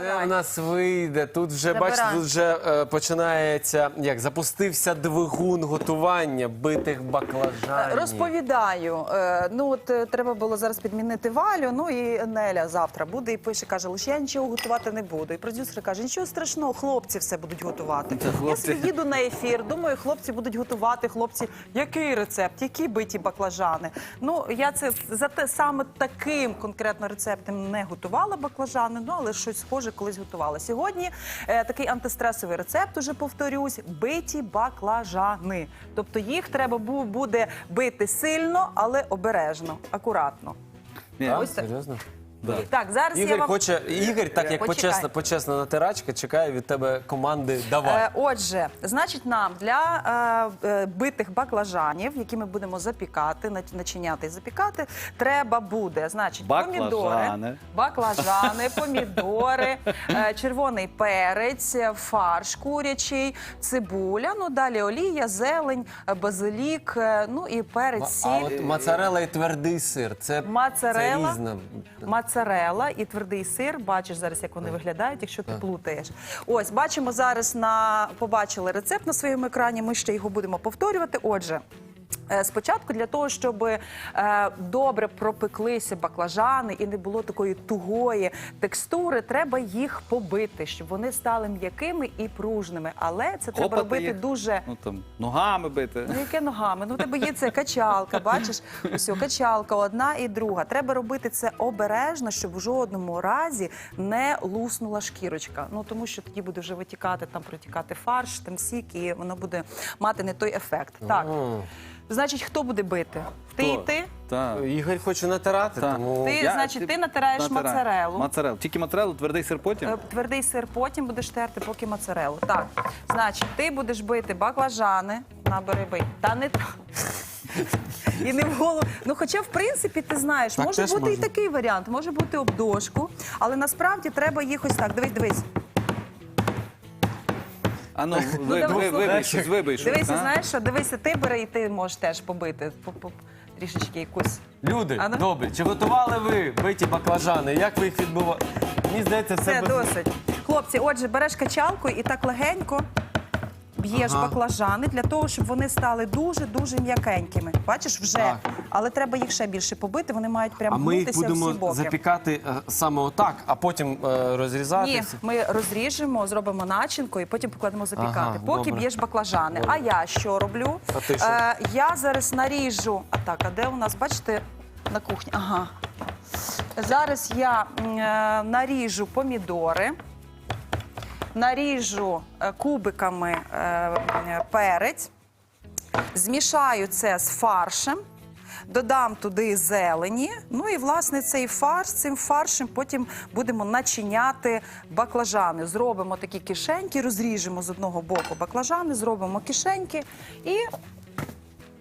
Це у нас вийде. Тут вже Забирай. бачите, тут вже е, починається як запустився двигун готування битих баклажанів. Розповідаю. Е, Ну от е, треба було зараз підмінити Валю. Ну і Неля завтра буде і пише, каже, лише я нічого готувати не буду. І продюсер каже, нічого страшного, хлопці все будуть готувати. Я собі їду на ефір. Думаю, хлопці будуть готувати. Хлопці, який рецепт, які биті баклажани. Ну я це за те саме таким конкретно рецептом не готувала баклажани, ну але щось схоже колись готувала. Сьогодні е, такий антистресовий рецепт, уже повторюсь, биті баклажани. Тобто їх треба бу- буде бити сильно, але обережно, акуратно. Ось так. серйозно? Так, зараз я Ігор вам хоче, Ігор, так як Почекай. почесна, почесна натирачка, чекає від тебе команди давай. Е, отже, значить, нам для е, е, битих баклажанів, які ми будемо запікати, нач- начиняти і запікати, треба буде, значить, помідори, Баклажани. баклажани, помідори, е, червоний перець, е, фарш курячий, цибуля, ну далі олія, зелень, е, базилік, е, ну і перець, а сіль. от моцарелла і твердий сир. Це, Моцарелла, це різна. Моцарелла і твердий сир. Бачиш зараз, як вони виглядають, якщо ти плутаєш. Ось бачимо зараз на побачили рецепт на своєму екрані. Ми ще його будемо повторювати. Отже. Е, Спочатку для того, щоб е, добре пропеклися баклажани і не було такої тугої текстури, треба їх побити, щоб вони стали м'якими і пружними. Але це треба Хопати робити їх. дуже Ну там ногами бити. Ну, яке ногами? Ну, в тебе є це качалка, бачиш? Ось качалка одна і друга. Треба робити це обережно, щоб в жодному разі не луснула шкірочка. Ну тому що тоді буде вже витікати, там протікати фарш, там сік, і воно буде мати не той ефект. Так. Значить, хто буде бити? Ти і ти? Так. Ігор хоче натирати, Так. тому Ти, значить, ти натираєш натираю. моцарелу. Моцарелу. Тільки моцарелу, твердий сир потім. Е, Твердий сир потім будеш терти, поки моцарелу. Так, значить, ти будеш бити баклажани, набери бий. Та не так. І не в голову. Ну, хоча, в принципі, ти знаєш, Так може теж бути і можна. такий варіант, може бути об дошку, але насправді треба їх ось так. Дивись, дивись. А ну, ви, давай, ви, слухай. вибий щось, вибий щось. Дивися, а? знаєш що, дивися, ти бери і ти можеш теж побити по- по- трішечки якусь. люди, А ну? добре, чи готували ви биті баклажани? Як ви їх відбували? Мені здається, це без- досить. Хлопці, отже, береш качалку і так легенько б'єш Ага. баклажани для того, щоб вони стали дуже-дуже м'якенькими. Бачиш, вже. Так. Але треба їх ще більше побити, вони мають прямо А ми їх гнутися будемо всі боки. запікати е, саме отак, а потім е, розрізати. Ні, ми розріжемо, зробимо начинку і потім покладемо запікати. Ага, Поки добре. б'єш баклажани. А я що роблю? А ти що? Е, я зараз наріжу. А так, а де у нас, бачите, на кухні? Ага. Зараз я м, е, наріжу помідори, наріжу е, кубиками е, е, перець, змішаю це з фаршем. Додам туди зелені. Ну і власне цей фарш цим фаршем потім будемо начиняти баклажани. Зробимо такі кишеньки, розріжемо з одного боку баклажани, зробимо кишеньки і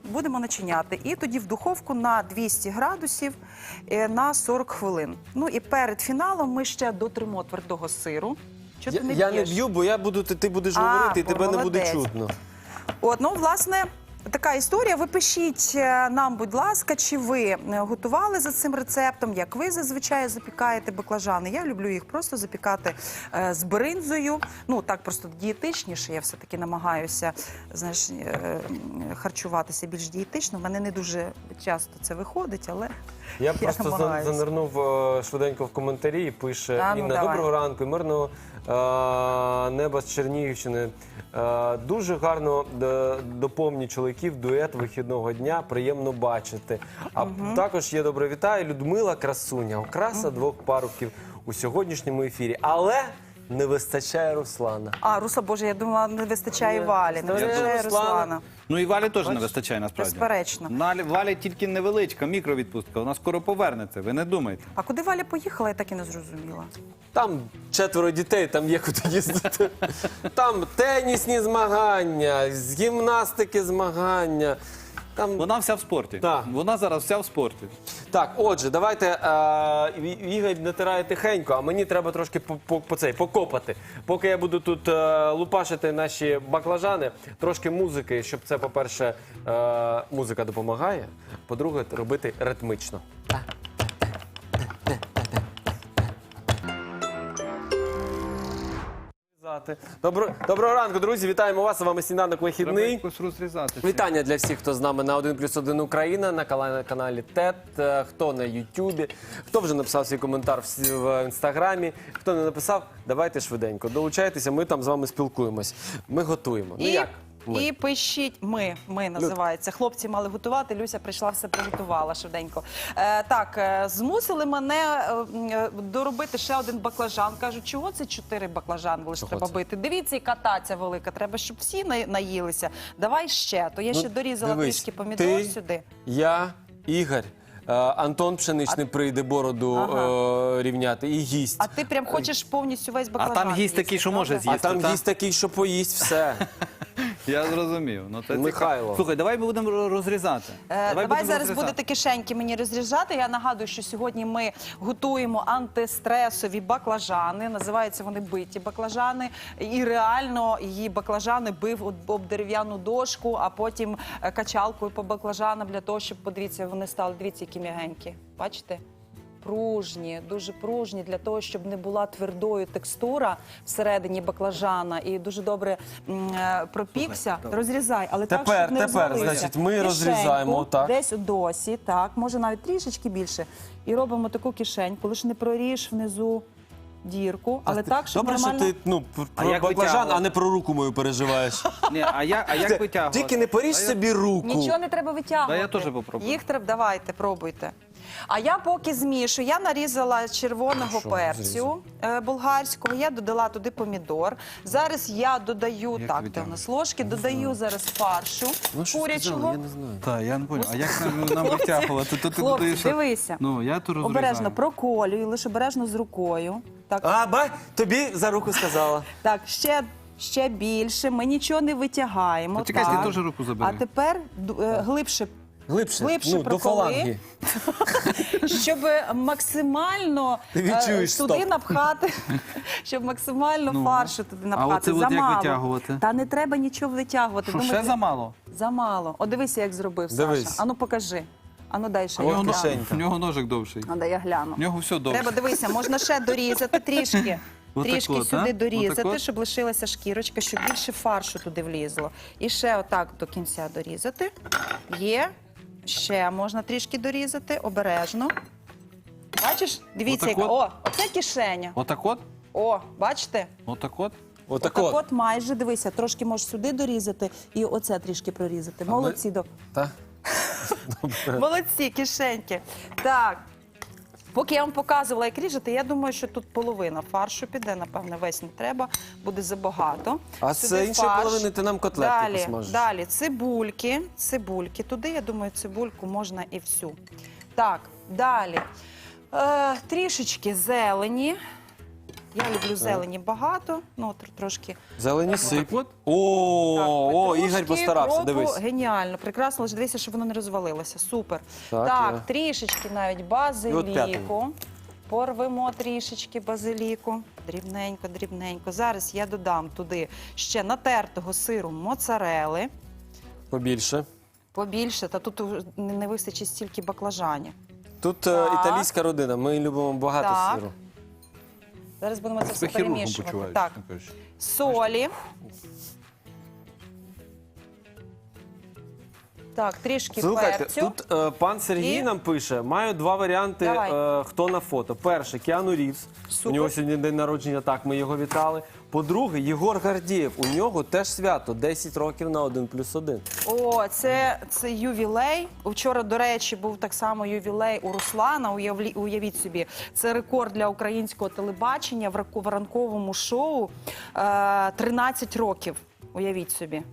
будемо начиняти. І тоді в духовку на 200 градусів е, на 40 хвилин. Ну і перед фіналом ми ще дотримо твердого сиру. Чого Я, ти не я не б'ю, бо я буду, ти, ти будеш А, говорити, і тебе не буде молодець. чутно. От, ну, власне, така історія. Ви пишіть е, нам, будь ласка, чи ви е, готували за цим рецептом, як ви зазвичай запікаєте баклажани. Я люблю їх просто запікати е, з бринзою. Ну, так просто дієтичніше. Я все-таки намагаюся знаєш, е, харчуватися більш дієтично. У мене не дуже часто це виходить, але Я просто за- намагаюся. занирнув швиденько в коментарі і пише Та, ну, Інна, давай. доброго ранку, мирного е, неба з Чернігівщини. Е, дуже гарно е, доповні чоловіків дует вихідного дня. Приємно бачити. А також є добре вітаю. Людмила Красуня, окраса двох парубків у сьогоднішньому ефірі. Але не вистачає Руслана. а Руса Боже, я думала, не вистачає валі, не вистачає Руслана. Руслана. Ну і Валі теж не вистачає насправді. Безперечно. Валі, Валі тільки невеличка мікровідпустка. Вона скоро повернеться, ви не думайте. А куди Валя поїхала, я так і не зрозуміла. Там четверо дітей, там є куди їздити. Там тенісні змагання, з гімнастики змагання. Там Вона вся в спорті. Так. Вона зараз вся в спорті. Так, отже, давайте е, Ігор натирає тихенько, а мені треба трошки по, по, по цей, покопати. Поки я буду тут е, лупашити наші баклажани, трошки музики, щоб це, по-перше, е, музика допомагає. По-друге, робити ритмично. Добро, доброго ранку, друзі! Вітаємо вас! З вами сніданок вихідний. розрізати. Вітання для всіх, хто з нами на 1 плюс 1 Україна, на каналі ТЕТ, хто на Ютубі, хто вже написав свій коментар в, в інстаграмі, хто не написав, давайте швиденько. Долучайтеся, ми там з вами спілкуємось. Ми готуємо. Ну як? Ми. і пишіть ми, ми називається. Хлопці мали готувати. Люся прийшла, все приготувала швиденько. Е, так, е, змусили мене е, е, доробити ще один баклажан. Кажуть, чого це чотири баклажани лише Чого треба це? бити? Дивіться, яка таця велика. Треба, щоб всі на- наїлися. Давай ще. То я ще Ну, дорізала дивись, трішки помідор ти, сюди. Я, Ігор, е, Антон Пшеничний прийде бороду е, рівняти і гість. А ти прям хочеш повністю весь А баклажан. там гість такий, що правда? може А з'їсти. там та? гість такий, що поїсть все. Я зрозумів. Ну, це Михайло. цікаво. Слухай, давай ми будемо розрізати. Е, Давай, будемо зараз розрізати. будете кишеньки мені розріжати. Я нагадую, що сьогодні ми готуємо антистресові баклажани. Називаються вони биті баклажани. І реально її баклажани бив об- об дерев'яну дошку, а потім е, качалкою по баклажанам для того, щоб подивіться, вони стали. Дивіться, які м'ягенькі. Бачите? Пружні, дуже пружні для того, щоб не була твердою текстура всередині баклажана і дуже добре м, е, пропікся. Розрізай, але так, Тепер, щоб не тепер, розвалився. значить, ми Кишеньку розрізаємо так. Десь досі, так, може навіть трішечки більше. І робимо таку кишеньку, лише не проріж внизу дірку, але так, щоб Добре, нормально... що ти ну, пр- А про як баклажан, витягувати? а не про руку мою переживаєш. Ні, а як, а як витягувати? Тільки не поріж А я- собі руку. Нічого не треба витягувати. Да, я теж попробую. Їх треба, давайте, пробуйте. А я поки змішую, я нарізала червоного перцю е, болгарського, я додала туди помідор. Зараз я додаю, Як так, де у витягнути? нас ложки, додаю зараз фаршу Ну, що курячого. я не знаю. Так, я не понял. А як нам, нам витягувати? То, ти Хлопці, дивися. Ну, я то розрізаю. Обережно проколюю, лише обережно з рукою. Так, А, бай, тобі за руку сказала. Так, ще, ще більше. Ми нічого не витягаємо. Чекай, так. ти теж руку забери. А тепер е, глибше, Глибше, Глибше ну, до проколи. фаланги. щоб максимально Ти відчуєш, е, туди стоп. напхати, щоб максимально Ну. фаршу туди А напхати. оце от як замало. витягувати? Та не треба нічого витягувати. Що, ще замало? Замало. О, дивися, як зробив Дивись. Саша. Ану покажи. Ану дай ще У я нього, гляну. кишенька. нього ножик довший. А дай я гляну. У нього все довше. Треба дивися, можна ще дорізати трішки. Отак Трішки от, сюди а? дорізати, от? щоб лишилася шкірочка, щоб більше фаршу туди влізло. І ще отак до кінця дорізати. Є. Ще можна трішки дорізати, обережно. Бачиш? Дивіться, Отак яка. от? О, оце кишеня. Отак от? О, бачите? Отак от? Отак Отак от. от майже дивися, трошки можеш сюди дорізати і оце трішки прорізати. Молодці, до. Та? Молодці, кишеньки. Так. Поки я вам показувала, як ріжете, я думаю, що тут половина фаршу піде, напевне, весь не треба, буде забагато. А Сюди з іншої фарш. половини ти нам котлетки далі, посмажеш. Далі цибульки, цибульки. Туди, я думаю, цибульку можна і всю. Так, далі. Е, трішечки зелені. Я люблю зелені багато, ну тр- трошки. Зелені сип. О, о, петрушки, Ігор постарався, кропу. дивись. Геніально, прекрасно, лише дивися, щоб воно не розвалилося. Супер. Так, Так, я- трішечки навіть І от базиліку. Порвемо трішечки базиліку. Дрібненько, дрібненько. Зараз я додам туди ще натертого сиру моцарели. Побільше. Побільше, та тут не вистачить стільки баклажанів. Тут е, Так. італійська родина, ми любимо багато Так. сиру. Зараз будемо це все хірургом перемішувати. Так, чесно кажучи. солі. Так, трішки Слухайте, перцю. тут е, пан Сергій І? нам пише: маю два варіанти, Давай. е, хто на фото. Перший Кіану Рівс. Супер. У нього сьогодні день народження, так ми його вітали. По-друге, Єгор Гардієв. У нього теж свято 10 років на 1 плюс 1. О, це, це ювілей. Вчора, до речі, був так само ювілей у Руслана. Уявлі, уявіть собі, це рекорд для українського телебачення в в ранковому шоу. Е, 13 років. Уявіть собі.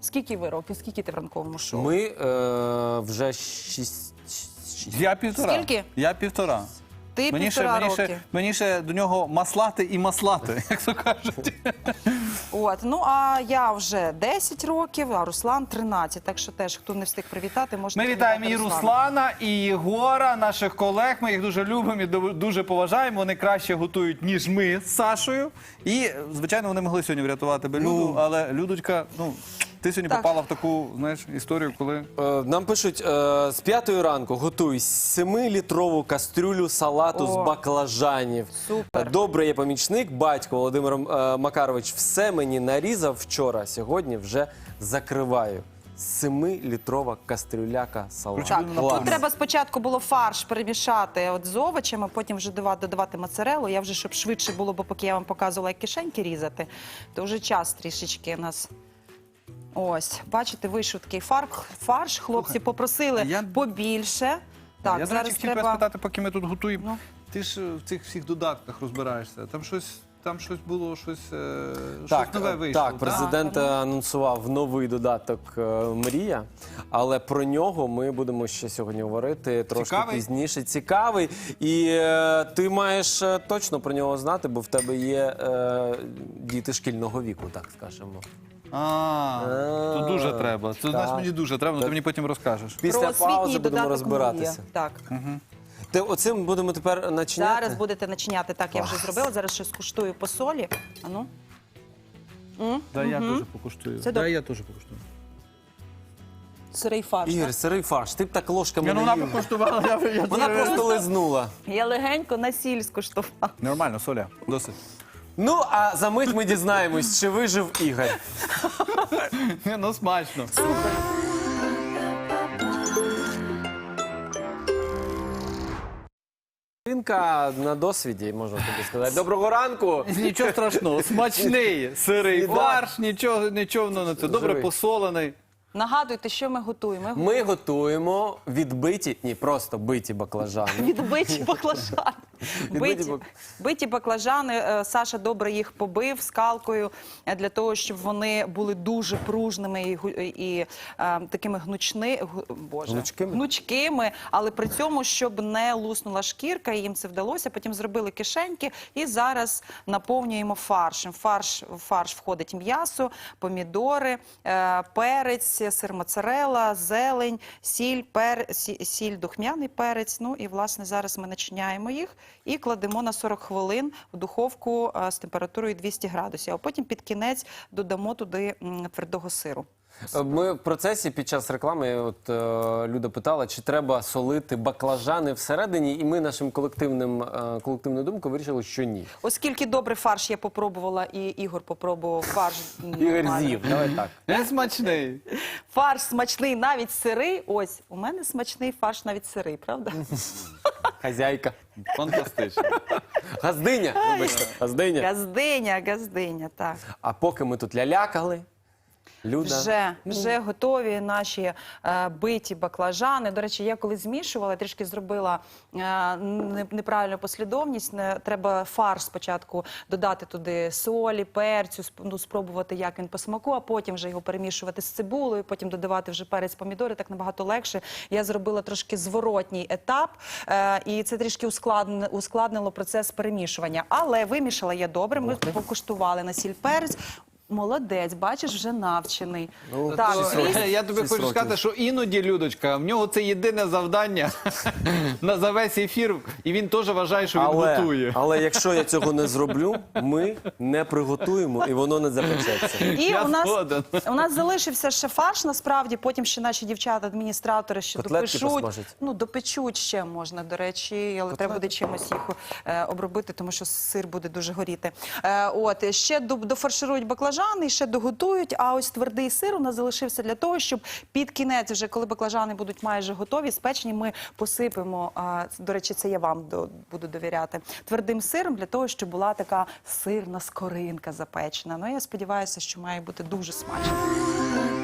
Скільки ви років? Скільки ти в ранковому шоу? Ми е, вже 6. Я півтора. Скільки? Я півтора. Ти Мені ще, мені, ще, мені ще до нього маслати і маслати, як то кажуть. От, ну а я вже 10 років, а Руслан 13. Так що теж, хто не встиг привітати, можна Ми вітаємо і Руслана, і Єгора, наших колег. Ми їх дуже любимо і дуже поважаємо. Вони краще готують, ніж ми з Сашою. І, звичайно, вони могли сьогодні врятувати би Люду, але Людочка, ну. Ти сьогодні Так. попала в таку знаєш, історію, коли Е, Нам пишуть, е, з п'ятої ранку готуй 7-літрову кастрюлю салату з О. баклажанів. Супер. Добре є помічник, батько Володимир е, Макарович все мені нарізав вчора, сьогодні вже закриваю. 7-літрова кастрюляка салату. Так, Клас. тут треба спочатку було фарш перемішати от з овочами, потім вже додавати, додавати моцарелу. Я вже, щоб швидше було, бо поки я вам показувала, як кишеньки різати, то вже час трішечки у нас. Ось, бачите, вийшов такий фарш, фарш. Хлопці попросили я- побільше. Так, я, до зараз речі, хотів треба... тебе спитати, поки ми тут готуємо. Ну. Ти ж е, в цих всіх додатках розбираєшся. Там щось, там щось було, щось, е, Так, щось нове вийшло. так, президент е, анонсував новий додаток е, Мрія, але про нього ми будемо ще сьогодні говорити трошки Цікавий? пізніше. Цікавий. І е, ти маєш е, точно про нього знати, бо в тебе є е, діти шкільного віку, так скажемо. А, то дуже треба. Це знаєш, мені дуже треба, але ти мені потім розкажеш. Після освітній паузи будемо додаток розбиратися. «Мрія». Так. Ти оцим будемо тепер начиняти? Зараз будете начиняти. Так, я вже зробила. Зараз ще скуштую по солі. Ану. Да, я теж покуштую. Це Да, добре. я теж покуштую. Сирий фарш. Ігор, сирий фарш, ти б так ложками Ні, ну не вона їв. покуштувала, я, я Вона просто лизнула. Я легенько на сіль скуштувала. Нормально, Соля, досить. Ну, а за мить ми дізнаємось, чи вижив Ігор. Ні, ну смачно. Жінка на досвіді, можна тобі сказати. Доброго ранку! Нічого страшного, смачний сирий Сніданок. фарш, нічого, нічого ну, не це. Добре Живий. посолений. Нагадуйте, що ми готуємо. Ми Ми готуємо відбиті, ні, просто биті баклажани. Відбиті баклажани. Биті, биті баклажани. Е, Саша добре їх побив скалкою е, для того, щоб вони були дуже пружними і, і е, такими гнучни, боже, Гнучкими? гнучкими, але при цьому, щоб не луснула шкірка, і їм це вдалося. Потім зробили кишеньки і зараз наповнюємо фаршем. Фарш, фарш входить м'ясо, помідори, е, перець, сир моцарелла, зелень, сіль, пер, сі- сіль, духмяний перець. Ну і власне зараз ми начиняємо їх і кладемо на 40 хвилин в духовку е, з температурою 200 градусів. А потім під кінець додамо туди твердого сиру. Ми в процесі під час реклами, от е, Люда питала, чи треба солити баклажани всередині, і ми нашим колективним е, колективною думкою вирішили, що ні. Оскільки добрий фарш я попробувала, і Ігор попробував фарш. Ігор нормально. з'їв, давай так. Він смачний. Фарш смачний, навіть сирий. Ось у мене смачний фарш, навіть сирий, правда? Хазяйка. Фантастично. Газдиня, вибачте, газдиня. Газдиня, газдиня, так. А поки ми тут лялякали, Люда. Вже, вже готові наші е, биті баклажани. До речі, я коли змішувала, трішки зробила е, неправильну послідовність. Не, треба фарш спочатку додати туди солі, перцю, сп- ну, спробувати, як він по смаку, а потім вже його перемішувати з цибулею, потім додавати вже перець, помідори. Так набагато легше. Я зробила трошки зворотній етап, е, і це трішки ускладнило, ускладнило процес перемішування. Але вимішала я добре. Ми покуштували на сіль перець. Молодець, бачиш, вже навчений. Ну, так, шість звісно, років. Я тобі хочу років. сказати, що іноді, Людочка, в нього це єдине завдання на за весь ефір, і він теж вважає, що він готує. але якщо я цього не зроблю, ми не приготуємо і воно не запечеться. І Я у нас, згоден. у нас залишився ще фарш, насправді, потім ще наші дівчата, адміністратори ще Котлетки допечуть. посмажать. Ну, допечуть ще можна, до речі, але треба буде чимось їх е, обробити, тому що сир буде дуже горіти. Е, от, ще до, дофарширують баклажани, ще доготують, а ось твердий сир у нас залишився для того, щоб під кінець, вже коли баклажани будуть майже готові, спечені, ми посипемо, до речі, це я вам до, буду довіряти, твердим сиром для того, щоб була така сирна скоринка запечена. Ну, я сподіваюся, що має бути дуже смачно.